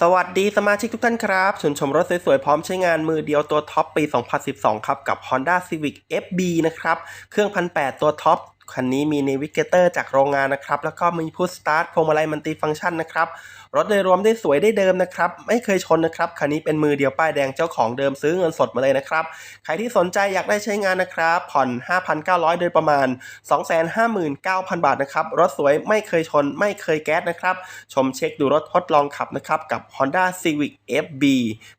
สวัสดีสมาชิกทุกท่านครับชวนชมรถสวยๆ พร้อมใช้งานมือเดียวตัวท็อปปี 2012 ครับ กับ Honda Civic FB นะครับ เครื่อง 1,800 ตัวท็อป คันนี้มี Navigator จากโรงงานนะครับ แล้วก็มี Push Start พวงมาลัยมัลติฟังก์ชันนะครับ รถโดยรวมได้สวยได้เดิมนะครับ ไม่เคยชนนะครับ คันนี้เป็นมือเดียวป้ายแดงเจ้าของเดิมซื้อเงินสดมาเลยนะครับ ใครที่สนใจอยากได้ใช้งานนะครับ ผ่อน 5,900 โดยประมาณ 259,000 บาทนะครับ รถสวยไม่เคยชน ไม่เคยแก๊สนะครับ ชมเช็คดูรถทดลองขับนะครับ กับ Honda Civic FB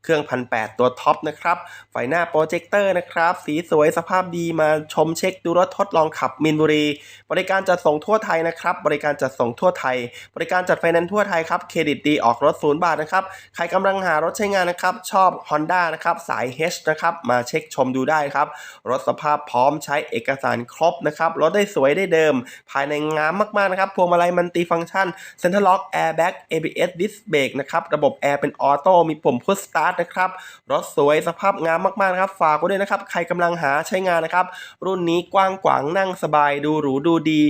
เครื่อง1,800ตัวท็อปนะครับ ไฟหน้าโปรเจคเตอร์นะครับ สีสวยสภาพดีมาชมเช็คดูรถทดลองขับมินบุรีบริการจัดส่งทั่วไทยนะครับ บริการจัดส่งทั่วไทย บริการจัดไฟแนนซ์ทั่วไทยครับ เครดิตดีออกรถศูนย์บาทนะครับ ใครกำลังหารถใช้งานนะครับ ชอบ Honda นะครับ สาย H นะครับ มาเช็คชมดูได้ครับ รถสภาพพร้อมใช้เอกสารครบนะครับ รถได้สวยได้เดิม ภายในงามมากๆนะครับ พวงมาลัยมันติฟังก์ชัน Center Lock Airbag ABS Disc Brake นะครับ ระบบแอร์เป็นออโต้ มีปุ่ม Push Start นะครับ รถสวยสภาพงามมากๆนะครับ ฝากไว้ด้วยนะครับ ใครกำลังหาใช้งานนะครับ รุ่นนี้กว้างขวางนั่งสบายดูหรูดูดี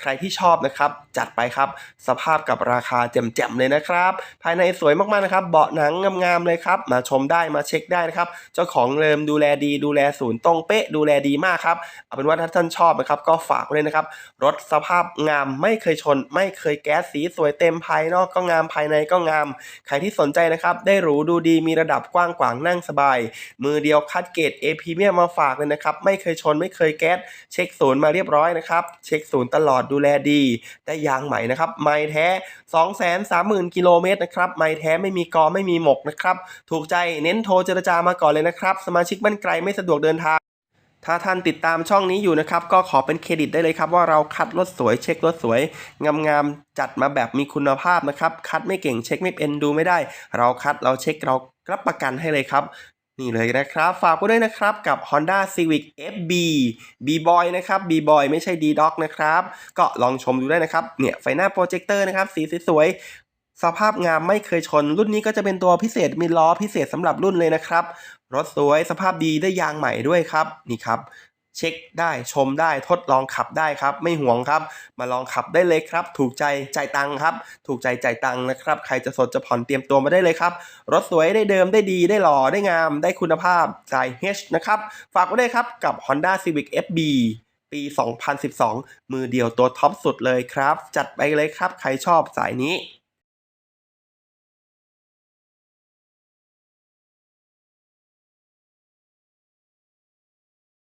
ใครที่ชอบนะครับ จัดไปครับ สภาพกับราคาแจ่มๆเลยนะครับ ภายในสวยมากๆนะครับ เบาะหนังงามๆเลยครับ มาชมได้มาเช็คได้นะครับ เจ้าของเริมดูแลดีดูแลศูนย์ตรงเป๊ะดูแลดีมากครับเอาเป็นว่าถ้าท่านชอบนะครับ ก็ฝากไว้เลยนะครับ รถสภาพงามไม่เคยชน ไม่เคยแก๊สสีสวยเต็มภายนอกก็งามภายในก็งาม ใครที่สนใจนะครับ ได้หรูดูดีมีระดับกว้างขวางนั่งสบาย มือเดียวคัดเกรด A พ r e m i u m มาฝากเลยนะครับ ไม่เคยชนไม่เคยแก๊สเช็คศูนย์มาเรียบร้อยนะครับ เช็คศูนย์ตลอดดูแลดี ได้ยางใหม่นะครับไม่แท้ 230,000 กิโลเมตรนะครับไม่แท้ไม่มีกอไม่มีหมกนะครับถูกใจเน้นโทรเจรจามาก่อนเลยนะครับ สมาชิกบ้านไกลไม่สะดวกเดินทางถ้าท่านติดตามช่องนี้อยู่นะครับ ก็ขอเป็นเครดิตได้เลยครับ ว่าเราคัดรถสวยเช็ครถสวย งามๆ จัดมาแบบมีคุณภาพนะครับ คัดไม่เก่งเช็คไม่เป็นดูไม่ได้ เราคัดเราเช็คเรารับประกันให้เลยครับ นี่เลยนะครับ ฝากไว้ด้วยนะครับกับ Honda Civic FB B-Boy นะครับ B-Boy ไม่ใช่ D-Dog นะครับ ก็ลองชมดูได้นะครับ เนี่ยไฟหน้าโปรเจคเตอร์นะครับ สีสวยสภาพงามไม่เคยชน รุ่นนี้ก็จะเป็นตัวพิเศษมีล้อพิเศษสำหรับรุ่นเลยนะครับ รถสวยสภาพดีได้ยางใหม่ด้วยครับ นี่ครับ เช็คได้ชมได้ทดลองขับได้ครับ ไม่ห่วงครับ มาลองขับได้เลยครับ ถูกใจจ่ายตังค์ครับ ถูกใจจ่ายตังค์นะครับ ใครจะสดจะผ่อนเตรียมตัวมาได้เลยครับ รถสวยได้เดิมได้ดีได้หล่อได้งาม ได้คุณภาพสาย H นะครับ ฝากไว้ด้วยครับกับ Honda Civic FB ปี 2012 มือเดียวตัวท็อปสุดเลยครับ จัดไปเลยครับ ใครชอบสายนี้